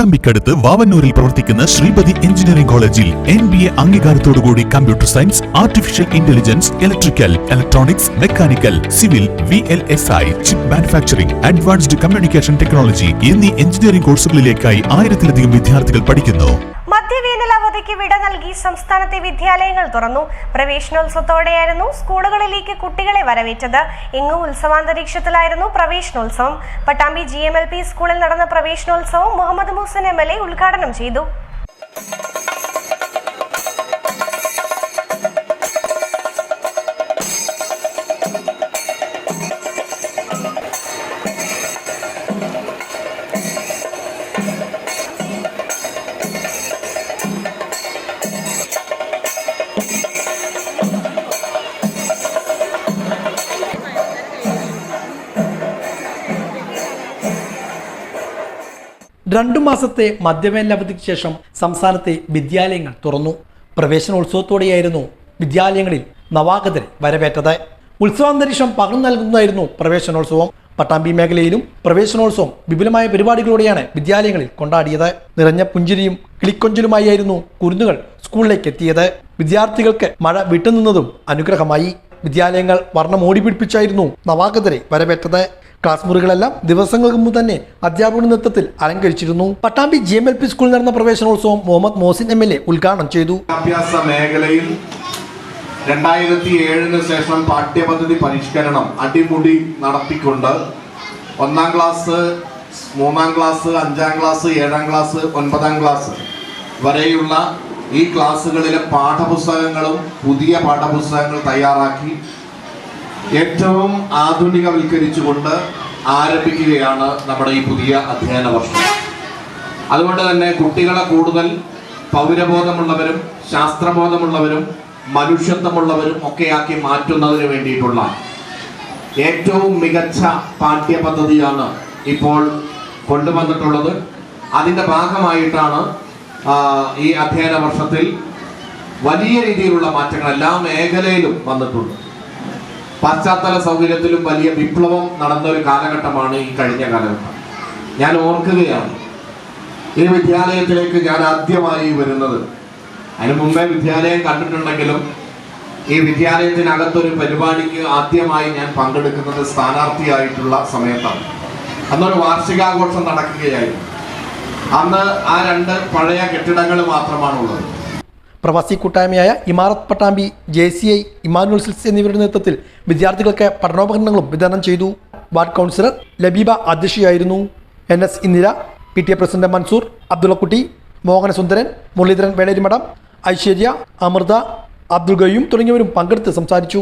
പട്ടാമ്പിക്കടുത്ത് വാവന്നൂരിൽ പ്രവർത്തിക്കുന്ന ശ്രീപതി എഞ്ചിനീയറിംഗ് കോളേജിൽ N B A അംഗീകാരത്തോടുകൂടി computer science artificial intelligence electrical electronics mechanical civil V L S I chip manufacturing advanced communication technology എന്നീ engineering കോഴ്സുകളിലേക്കായി ആയിരത്തിലധികം വിദ്യാർത്ഥികൾ പഠിക്കുന്നു. മധ്യവേനൽ അവധിക്ക് വിട നൽകി സംസ്ഥാനത്തെ വിദ്യാലയങ്ങൾ തുറന്നു. പ്രവേശനോത്സവത്തോടെയായിരുന്നു സ്കൂളുകളിലേക്ക് കുട്ടികളെ വരവേറ്റത്. എങ്ങും ഉത്സവാന്തരീക്ഷത്തിലായിരുന്നു പ്രവേശനോത്സവം. പട്ടാമ്പി ജി സ്കൂളിൽ നടന്ന പ്രവേശനോത്സവം മുഹമ്മദ് മൂസൻ എ ഉദ്ഘാടനം ചെയ്തു. രണ്ടു മാസത്തെ മദ്യവേനൽ അവധിക്ക് ശേഷം സംസ്ഥാനത്തെ വിദ്യാലയങ്ങൾ തുറന്നു. പ്രവേശനോത്സവത്തോടെയായിരുന്നു വിദ്യാലയങ്ങളിൽ നവാഗതരെ വരവേറ്റത്. ഉത്സവാന്തരീക്ഷം പകർന്നു നൽകുന്നതായിരുന്നു പ്രവേശനോത്സവം. പട്ടാമ്പി മേഖലയിലും പ്രവേശനോത്സവം വിപുലമായ പരിപാടികളോടെയാണ് വിദ്യാലയങ്ങളിൽ കൊണ്ടാടിയത്. നിറഞ്ഞ പുഞ്ചിരിയും കിളിക്കൊഞ്ചലുമായിരുന്നു കുരുന്നുകൾ സ്കൂളിലേക്ക് എത്തിയത്. വിദ്യാർത്ഥികൾക്ക് മഴ വിട്ടുനിന്നതും അനുഗ്രഹമായി. വിദ്യാലയങ്ങൾ വർണം ഓടിപ്പിടിപ്പിച്ചായിരുന്നു നവാഗതരെ വരവേറ്റത്. ക്ലാസ് മുറികളെല്ലാം ദിവസങ്ങൾക്ക് മുമ്പ് തന്നെ അധ്യാപക നൃത്തത്തിൽ അലങ്കരിച്ചിരുന്നു. Pattambi G M L P സ്കൂളിൽ നടന്ന പ്രവേശനോത്സവം Muhammad Mohsin M L A ഉദ്ഘാടനം ചെയ്തു. വിദ്യാഭ്യാസ മേഖലയിൽ രണ്ടായിരത്തി ഏഴിന് ശേഷം പാഠ്യപദ്ധതി പരിഷ്കരണം അടിമുടി നടത്തിക്കൊണ്ട് ഒന്നാം ക്ലാസ് മൂന്നാം ക്ലാസ് അഞ്ചാം ക്ലാസ് ഏഴാം ക്ലാസ് ഒൻപതാം ക്ലാസ് വരെയുള്ള ഈ ക്ലാസ്സുകളിലെ പാഠപുസ്തകങ്ങളും പുതിയ പാഠപുസ്തകങ്ങൾ തയ്യാറാക്കി ഏറ്റവും ആധുനികവൽക്കരിച്ചുകൊണ്ട് ആരംഭിക്കുകയാണ് നമ്മുടെ ഈ പുതിയ അധ്യയന വർഷം. അതുകൊണ്ട് തന്നെ കുട്ടികളെ കൂടുതൽ പൗരബോധമുള്ളവരും ശാസ്ത്രബോധമുള്ളവരും മനുഷ്യത്വമുള്ളവരും ഒക്കെയാക്കി മാറ്റുന്നതിന് വേണ്ടിയിട്ടുള്ള ഏറ്റവും മികച്ച പാഠ്യപദ്ധതിയാണ് ഇപ്പോൾ കൊണ്ടുവന്നിട്ടുള്ളത്. അതിന്റെ ഭാഗമായിട്ടാണ് ഈ അധ്യയന വർഷത്തിൽ വലിയ രീതിയിലുള്ള മാറ്റങ്ങൾ എല്ലാ മേഖലയിലും വന്നിട്ടുണ്ട്. പശ്ചാത്തല സൗകര്യത്തിലും വലിയ വിപ്ലവം നടന്ന ഒരു കാലഘട്ടമാണ് ഈ കഴിഞ്ഞ കാലഘട്ടം. ഞാൻ ഓർക്കുകയാണ് ഈ വിദ്യാലയത്തിലേക്ക് ഞാൻ ആദ്യമായി വരുന്നത്. അതിനു മുമ്പേ വിദ്യാലയം കണ്ടിട്ടുണ്ടെങ്കിലും ഈ വിദ്യാലയത്തിനകത്തൊരു പരിപാടിക്ക് ആദ്യമായി ഞാൻ പങ്കെടുക്കുന്നത് സ്ഥാനാർത്ഥിയായിട്ടുള്ള സമയത്താണ്. അന്നൊരു വാർഷികാഘോഷം നടക്കുകയായിരുന്നു. അന്ന് ആ രണ്ട് പഴയ കെട്ടിടങ്ങൾ മാത്രമാണുള്ളത്. പ്രവാസി കൂട്ടായ്മയായ ഇമാറത്ത് Pattambi J C I Emmanuel Silks എന്നിവരുടെ നേതൃത്വത്തിൽ വിദ്യാർത്ഥികൾക്ക് പഠനോപകരണങ്ങളും വിതരണം ചെയ്തു. Ward councillor Labeeba അധ്യക്ഷയായിരുന്നു. N S Indira P T A president Mansoor Abdullakutty Mohanasundaran Muraleedharan Velerimadham Aishwarya Amrutha Abdul Gayyum തുടങ്ങിയവരും പങ്കെടുത്ത് സംസാരിച്ചു.